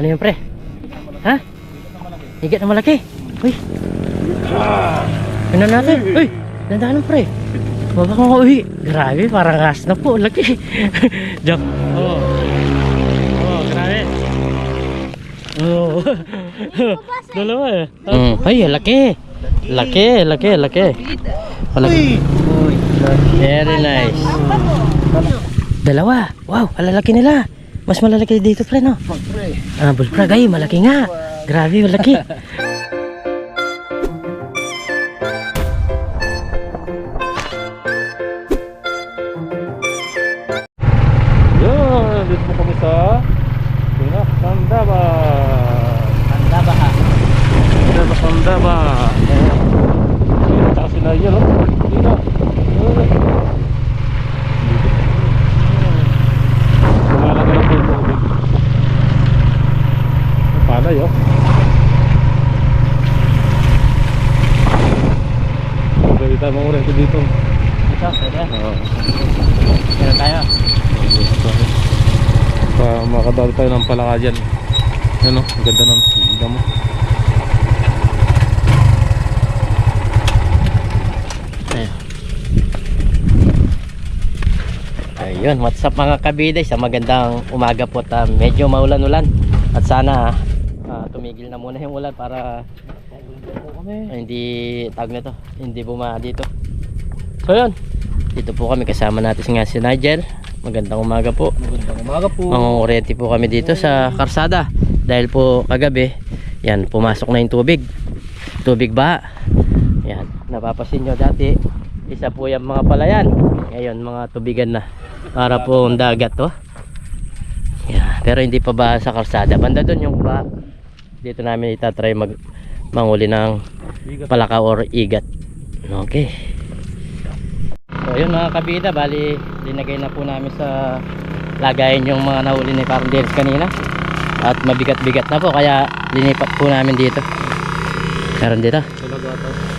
Ano yun pre? Ha? Higat na malaki. Uy. Ano natin? Uy. Dandanan pre. Baba ko uy. Grabe, parang gas na po. Laki. Joke. Oo. Oo, grabe. Oo. Dalawa eh. Mm. Ay, laki. Laki, laki, laki. Malaki. Very nice. Dalawa. Wow, alalaki nila. Mas malalaki dito, pre, no? Ah, bullfrog. Ay, malaki nga. Grabe, malaki. Yun, dito po kami sa Pinak Sandaba. Anda ba ha? Sandaba Sandaba. Tsaka si Nigel, oh. Dito. Lumalaki na po yung tubig. Ang Palay, oh. Pwede tayo mangurento dito. Dito, pwede. Oo. Meron tayo. Pa makadalo tayo ng palaka dyan. Ano, ang ganda ng damo. Ayun. Ayun, what's up mga kabide sa magandang umaga po ta. Medyo maulan-ulan at sana ah, tumigil na muna yung ulan para ah, hindi tag na to, hindi buma dito. So yun, dito po kami kasama natin nga si Nigel. Magandang umaga po. Magandang umaga po. Mangungurente po kami dito sa karsada. Dahil po kagabi yan pumasok na yung tubig. Tubig ba? Yan napapasin nyo dati isa po yung mga palayan. Ngayon mga tubigan na para po ang dagat to yan. pero hindi pa ba sa karsada? Banda doon yung ba? Dito namin itatry mag manguli ng palaka or igat. Okay so yun mga kabida bali linagay na po namin sa lagayin yung mga nahuli ni Parang Dennis kanina. At mabigat-bigat na po kaya linipat po namin dito. Meron dito?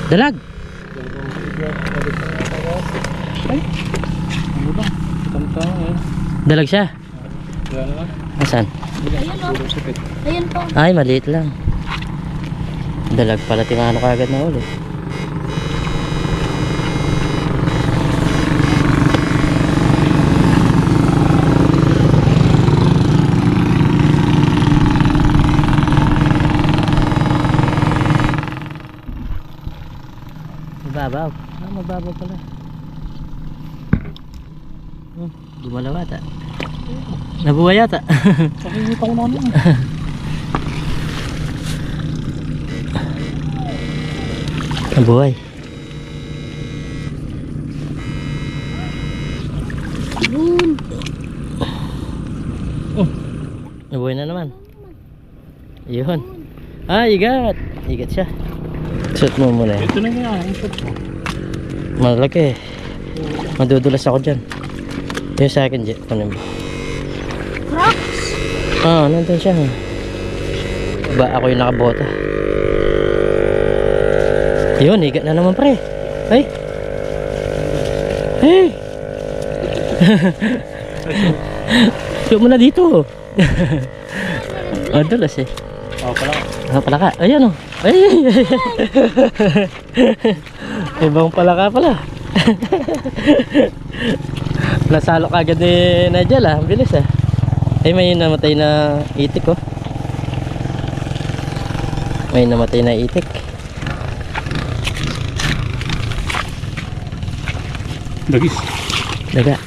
Dalag Ano eh. dalag siya? Asan Ayun po. ay maliit lang. Dalag pala timano kagad na uli Mababaw. Ah, mababaw pala. Hmm, gumalaw ata. Nabuhay yata. Nakikita ko na ano. Nabuhay. Yun. Nabuhay na naman. Yun. Ah, igat. Igat siya. Shoot mo muna yan. Ito na nga. Shot ko. Malaki. Madudulas ako dyan. Yung sa akin, Jet. Ano ba? Crocs. Ah, nandun siya. Ba, ako yung nakabota. Yun, igat na naman pre. Ay. Hey. Shoot mo na dito. Madulas eh. Oh, pala. Ah, palaka. Ayan oh. Ay, ay, ay, ay. Ibang palaka pala. Nasalo kagad ni Nigel ah. Ang bilis ah. Ay, may namatay na itik oh. May namatay na itik. Dagis. Daga.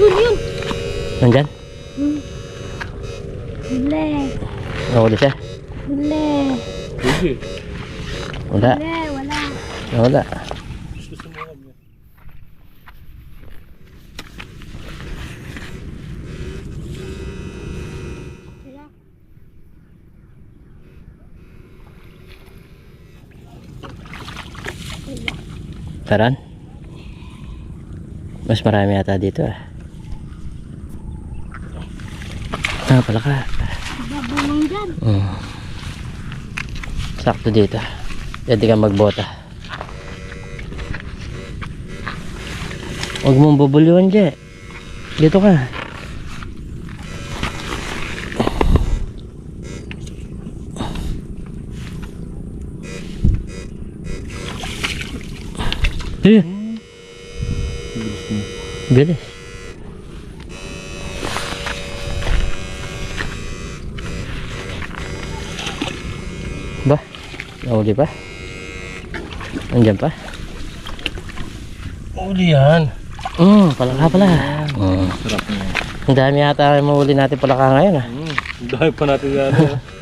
Yun, yun. Nandyan? Huli. Nahuli siya? Wala. Huli, wala. Wala. Yan. Wala. Taran? Mas marami yata dito ah. Ah, palaka. Babulong dyan. Mm sakto dito. Pwede kang magbota. Huwag mong bubuluan dyan dito ka. Eh. Bilis. Nahuli pa? Andyan pa? Uli yan. Hmm, palaka pala. Hmm. Sarap niya. Ang dami yata yung mahuli natin palaka ngayon ah. Mm. Ang dami pa natin yan.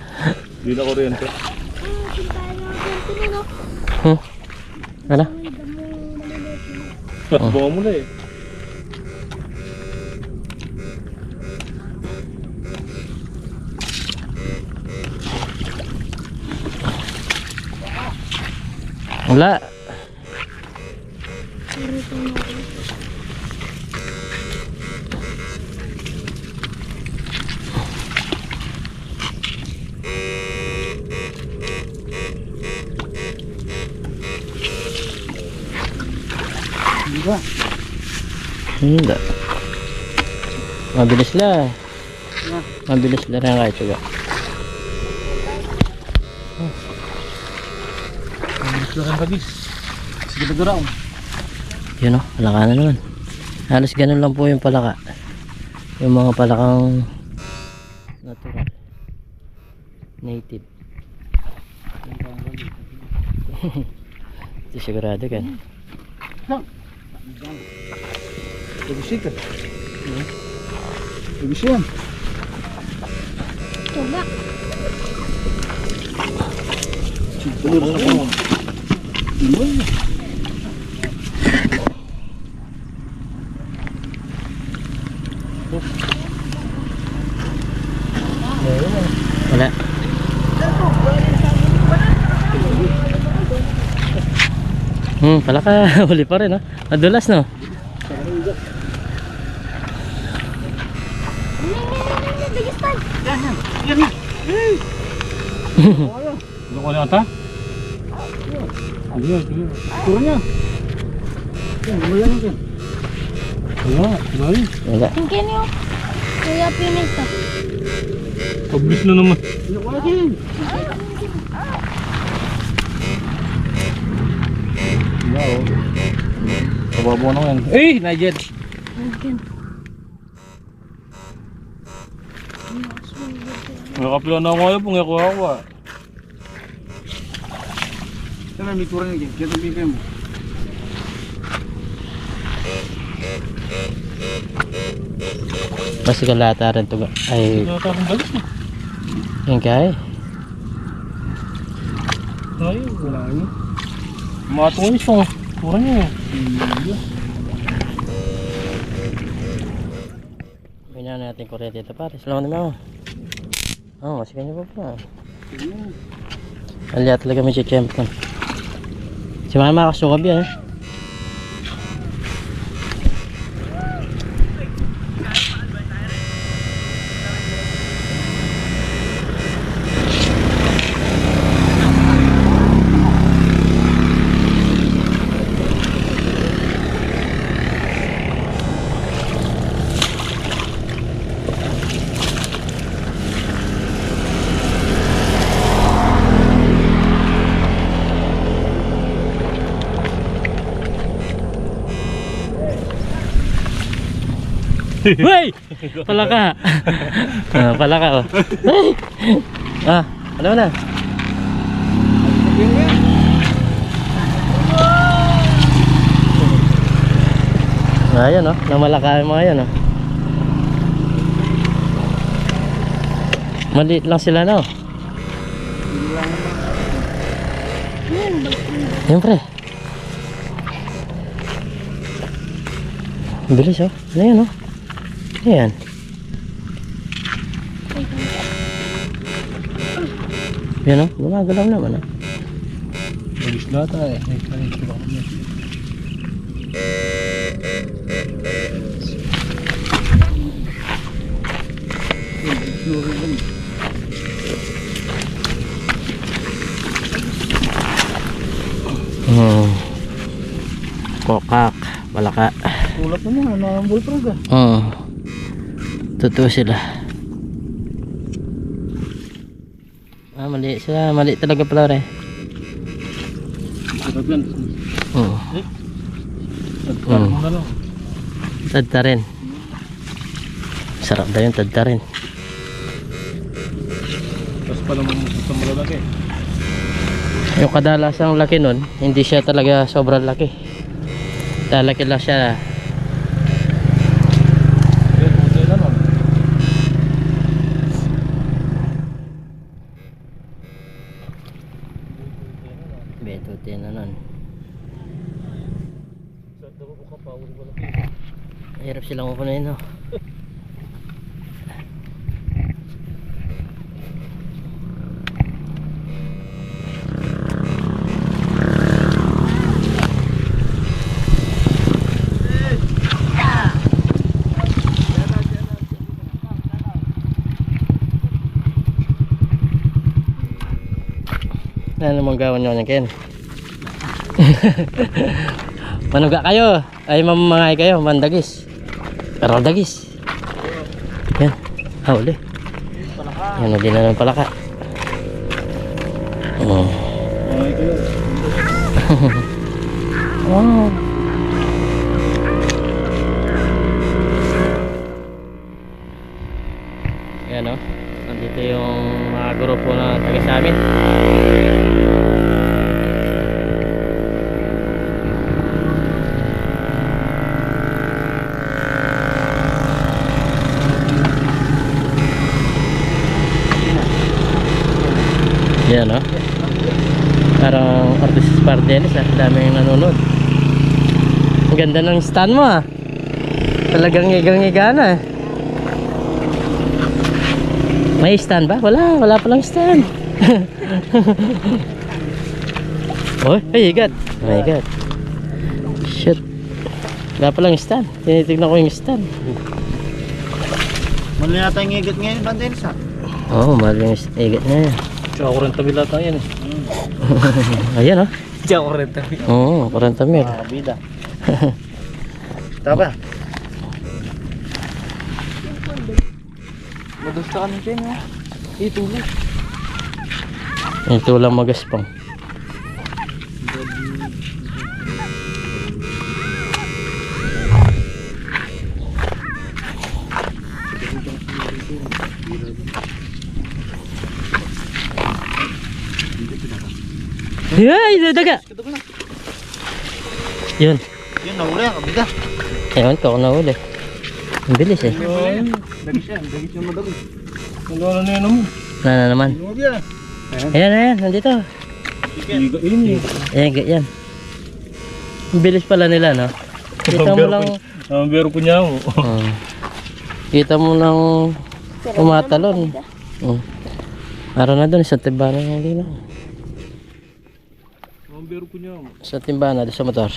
Hindi na kuryente. Hmm. Ano? Na. Bunga mo na eh. Wala. Natin. Hindi. Mabilis lang. Mabilis lang yan kahit suga. Lang ang kabis. Sige na garaw. Yun o, palaka na naman. Halos ganun lang po yung palaka. Yung mga palakang natural. Native. Ito sigurado kan. Kabis ka. Kabis yan. Tubak. Tulog po. Wala. Hmm, palaka. Huli pa rin, no? Madulas, no? Bigistan. Ano ko na ata? Ano yan? Turo niya. Ano yan? Wala. Wala. Wala. Ang kini o. Kuya pinito. Kabis na naman. Wala oh. Kababaw na yan. Eh! Najet! Ayan. Nakapila na ako ngayon. Pungi ko ako ah. Sana may tura niya, kaya tumigay mo. Basta kalata rin to. Ay, Wala akong balis na. yun kaya eh. Ay, wala yun. Mga tuwis oh. Tura niya. Bina natin kuryente ito pare. Salamat naman ako. Oo, oh, kasi kanya pa pa. Aliya talaga may chemp ko. Si mama makasukab yan eh. Hoy! Palaka! ah, palaka oh. Hey! Ah, ano na? Ayan oh, namalaka yung mga yan oh. Maliit lang sila no. Siyempre. Bilis oh. Ano yan oh? Ayan. Yan oh, gumagalaw naman oh. Balis na ata eh. Ay, ay, tura ko niya. Hmm. Kokak, palaka. Kulap na mo, ang bullfrog ah. Oo. Totoo sila. Ah, mali sila. Mali talaga pala rin. Oo. Lang. Tadta rin. Sarap daw yung tadta rin. Tapos pala sa malalaki. Yung kadalasang laki nun, hindi siya talaga sobrang laki. Talaki lang siya. Okay, okay na nun. Beto, na nun. Hirap silang kukunin, no? Ano namang gawan nyo Ken? Manuga kayo. Ay mamamangay kayo. Mandagis. Pero dagis. Yan. Ah, uli. Yan na din na ng palaka. Oh. Ay, kayo. Wow. Yan o. Nandito yung mga grupo na taga sa amin. Yan o. Parang artist Pardelis ah. Daming nanonood. Ang ganda ng stand mo ah. Talagang ngigang-ngiga na eh. May stand ba? Wala, wala palang stand. oh, ay, God. Oh my God. Shit. Wala palang stand. Tinitignan ko yung stand. Mali yata yung igat ngayon, Bandes ha? Oo, oh, mahal yung igat na yan. Tsaka 40 mil ata yan eh. Ayan oh. Tsaka 40 mil. Oo, 40 mil. Kabida. Tapa. Madusta ka ng chain ha? Ituloy. Ito lang magaspang. Ay, daga. Yun. Yun, nahuli ang kabida. Ewan ko nahuli. Ang bilis eh. Dagis yan, dagis yung madagis. Wala na yun mo. Na na naman. Yan. Ayan, ayan, nandito. Ayan, ganyan. Ang bilis pala nila, no? Kita mo lang, Ang biro ko niya mo. kita mo lang tumatalon. Oh. Araw na doon, sa timbana ng lino. Biro ko niya. Sa timbana, sa motor.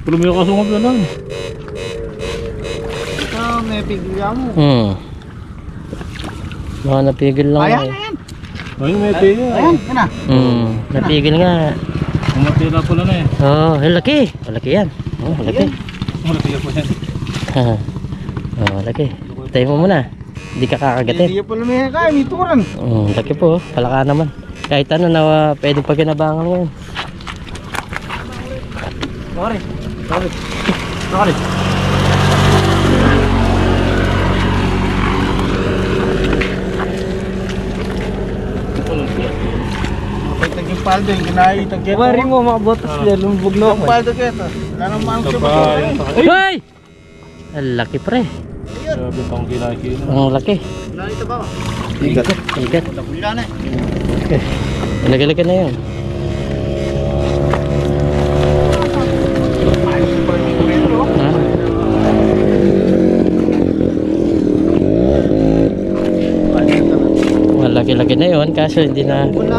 Pero may kasungab na lang. Ah, may pigya mo. Hmm. Mga napigil lang. Ayan, eh. ayan. Ayun, may tiga. Ayan, yan na. Hmm, napigil nga. Umatira pala na eh. Oh, ang laki. Malaki yan. Oh, malaki. Umatira pa yan. oh, malaki. Tayo mo muna. Hindi ka kakagatin. Hindi pala may kaya, may turan. Oh, laki po. Palaka naman. Kahit ano na uh, pwede pagkinabangan ngayon. Sorry. Sorry. Sorry. Kapag taging paldo, yung kinahi, tagyan mo. Wari mo, makabotas yan, lumbog na ako. Paldo kaya to. Wala nang mahal siya Saka yung ba? takay. Hoy! Ang laki pre. Sabi pang kinakina. Ang laki. Wala nito ba? Igat. Igat. Wala na eh. Nagalaga na metro. Ha? Ayos na yun. Kaso hindi na Wala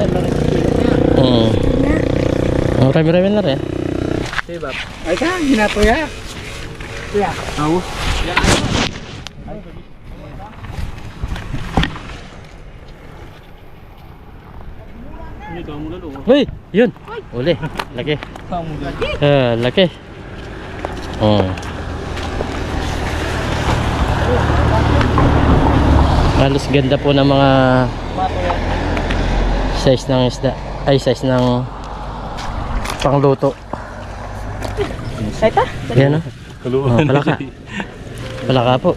Hmm. Ang rami-rami na rin. Ay ka, hinato ya. Ya. Ako. Uy, yun. Uli. Laki. Ah, laki. Oh. Halos ganda po ng mga size ng isda. Ay, size ng pangluto. Ito? Yan o. Oh, palaka. Palaka po.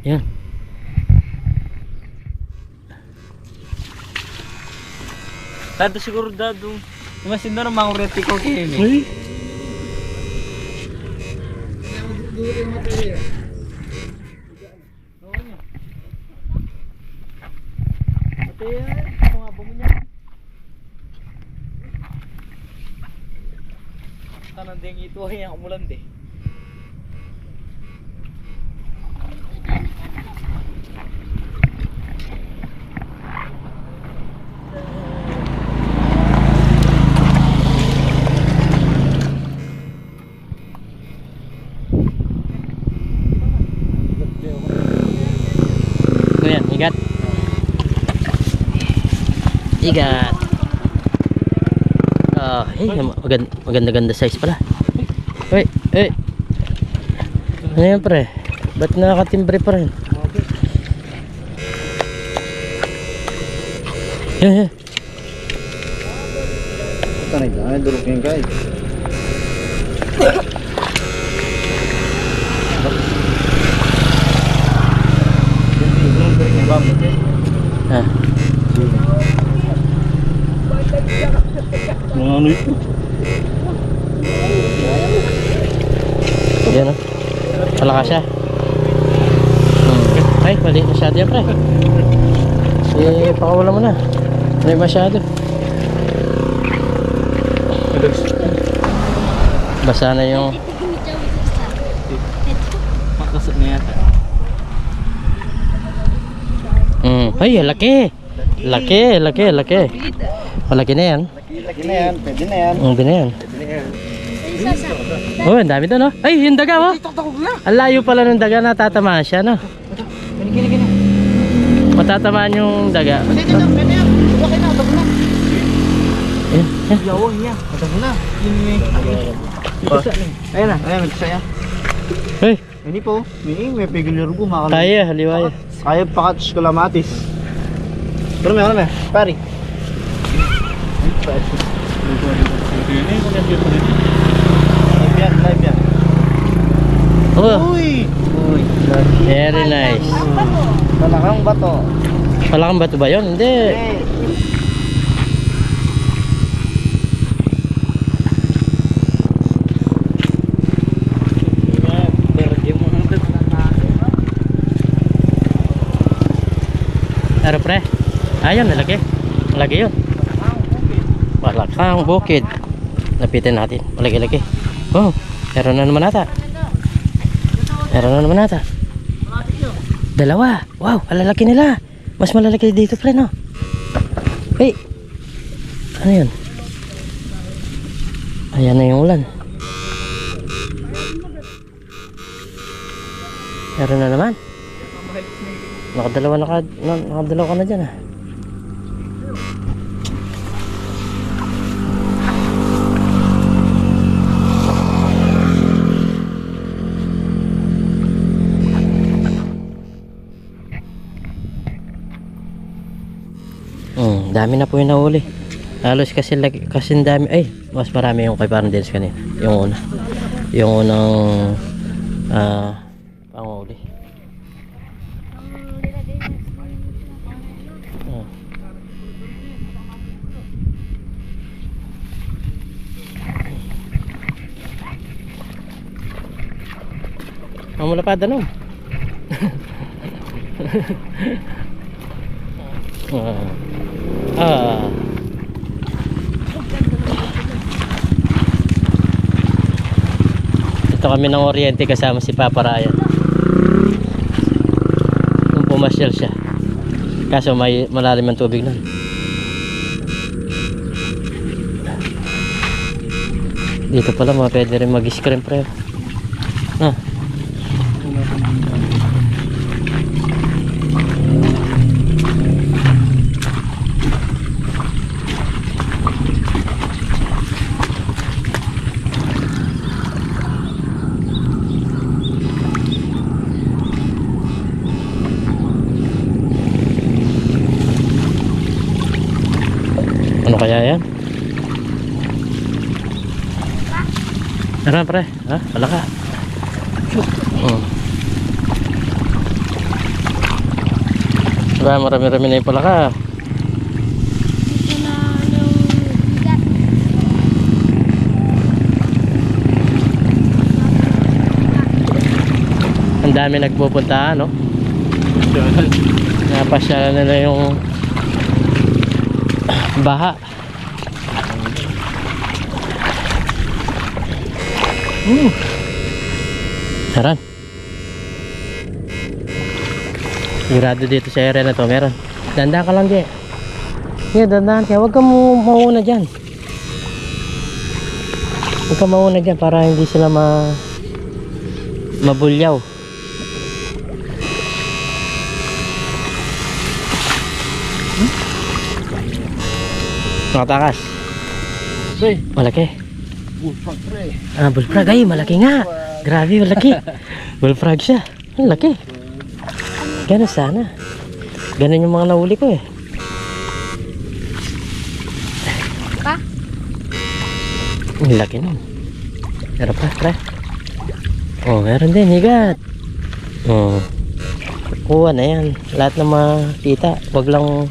Yan. Dado siguro dado. Mas indo ng mga reti ko kayo eh. Uy. Tanan ding ito ay ang umulan de. Yan, igat. Igat. Ah, eh, maganda, maganda-ganda size pala. Uy, eh. Ano yan pre? Ba't nakakatimbre pa rin? Yan, yan. Tanay ka, ay durog yung guys. Ah, Mga ano ito? yan o. Palaka siya. Hmm. Ay, mali masyado yan pre. Eh, pakawala mo na. Mali masyado. Basa na yung Makasot na yata. Mm. Ay, laki. Laki, laki, laki. Malaki na yan. Laki na yan, pwede na yan. Ang na yan. Isa sa. Oh, ang dami doon, no? Ay, yung daga, oh. Ang layo pala ng daga, natatamaan siya, no? Matatamaan yung daga. Pwede na, pwede yan. Okay na, tapos na. Ayan, ayan. Niya. Tapos na. Ayun na, ayun, may saya. Hey, Hindi po, may may yung rugo, makakalaman. kaya, haliwaya. Kaya pakatos kalamatis. Pero may ano na, pari. Live yan, live yan. Oh, Uy! Uy. very nice. Malakang bato. Palakang bato ba yun? Hindi. Pero pre, ayun, malaki. Malaki yun. Malakang bukid. Lapitin natin. Malaki-laki. Oh, meron na naman ata. Meron na naman ata. Dalawa. Wow, alalaki nila. Mas malalaki dito pre, no? Hey. Ano yun? Ayan na yung ulan. Meron na naman. Nakadalawa naka, na, nakadalawa ka na dyan ah. Dami na po yung nahuli. Halos kasi kasi dami, ay, mas marami yung kay Parang Dennis kanina. Yung una. Yung unang, ah, panguli. Hmm. Mamula pa danom. Ah. Ah. Ito kami ng Oriente kasama si Papa Ryan. Nung pumasyal siya. Kaso may malalim ang tubig nun. Dito pala mga pwede rin mag-scream pre. Tara pre, ha? Wala ka. Oh. Wala, marami-rami na yung pala ka. Ito na yung bigat. Ang dami nagpupunta, no? Napasyalan nila yung baha. Uh. Taran. Sigurado dito sa area na to, meron. Dandan ka lang, di. Yeah, dandan ka. Huwag ka mu mauna dyan. Huwag ka mauna dyan para hindi sila ma mabulyaw. Nakatakas. Pre, Malaki. Bullfrog pre. Ah, bullfrog ay malaki nga. Grabe, malaki. bullfrog siya. Ang laki. Sana. Ganun yung mga nahuli ko eh. Pa? Ang laki nun. Meron pa, pre. Oh, meron din, higat. Oh. Kuha na yan. Lahat ng makita. Wag lang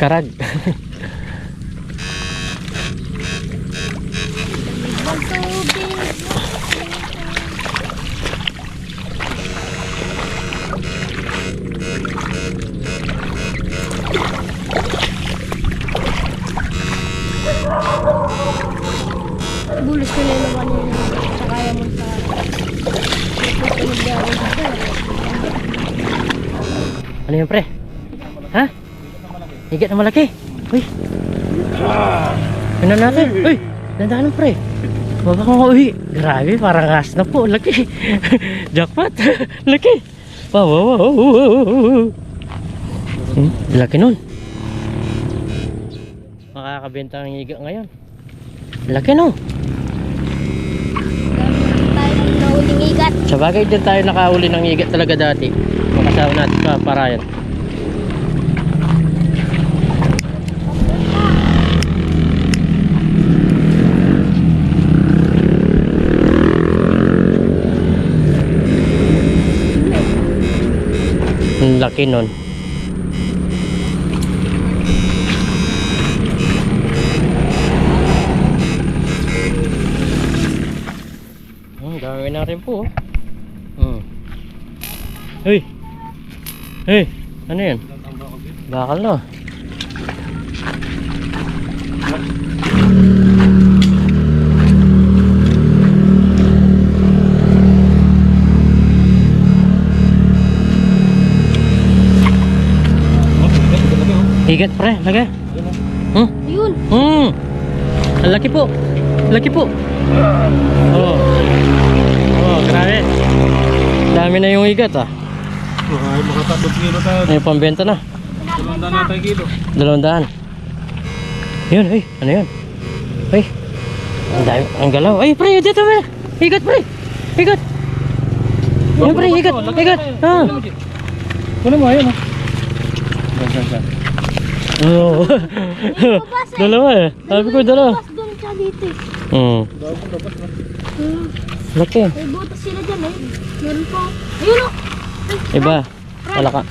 karag. ano yun, pre? Ha? Higat na malaki. Uy. Ano natin? Uy. Dandanan, pre. Baba ko uy. Grabe, parang as na po. Laki. Jackpot. laki. Wow, wow, wow, wow, wow, wow. Hmm, laki nun. Makakabenta ng higa ngayon. Laki no. Sa bagay din tayo nakauli ng higa talaga dati. Makasama natin sa parayan. Ang laki nun. Hmm, dami na rin po. Hey! Ano yan? Bakal na. Higat pre, lagay. Hmm? Ayun. Hmm. Ang laki po. Laki po. Oh. Oh, grabe. Dami na yung higat ah. Ay, makatatlong kilo tayo. May pambenta na. Dalawang na tayo kilo. Dalawang daan. Yun, ay, ano yun? Ay, ang dami, ang galaw. Ay, pre, dito pre. Higat, pre. Higat. Yun, pre, higat, higat. Ah. Ano mo, ayun oh. Yan, yan, yan. Oo. dalawa eh. Sabi ko dalawa. Dito eh. Hmm. Hmm. Laki. May butas sila dyan eh. Meron pa. Ayun o. Iba. Wala ka.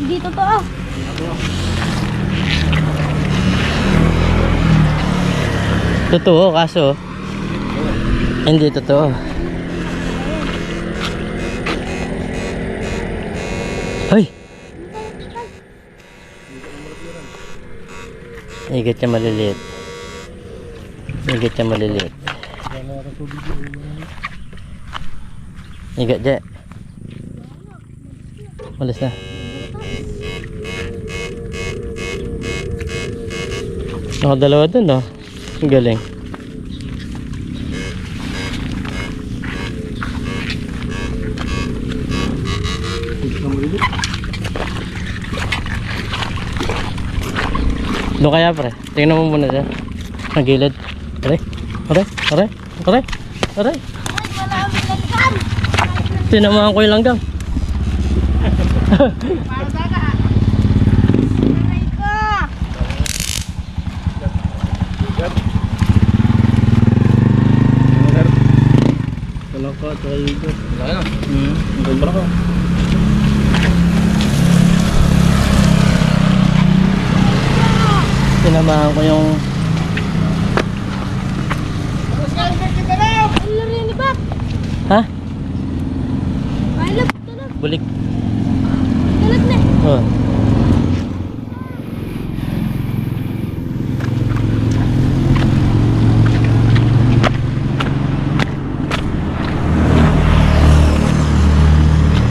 Hindi totoo. Totoo, kaso hindi totoo. Ay! Higit siya maliliit. Higit siya maliliit. Higit siya. Walas na. Nakadalawa dun, no? Ang galing. Doon kaya pre, tingnan mo muna dyan. Ang gilid. Aray, aray, aray, aray, aray. Tinamaan ko yung langgam. Wala ka, tsaka higit. Wala na. Hmm, ang ganda ka. Tinamaan ko yung? Ha? Bulik. Tulog na. Oh.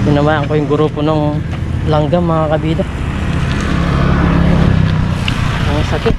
Tinamaan ko yung grupo ng langgam mga kabida. Ang sakit.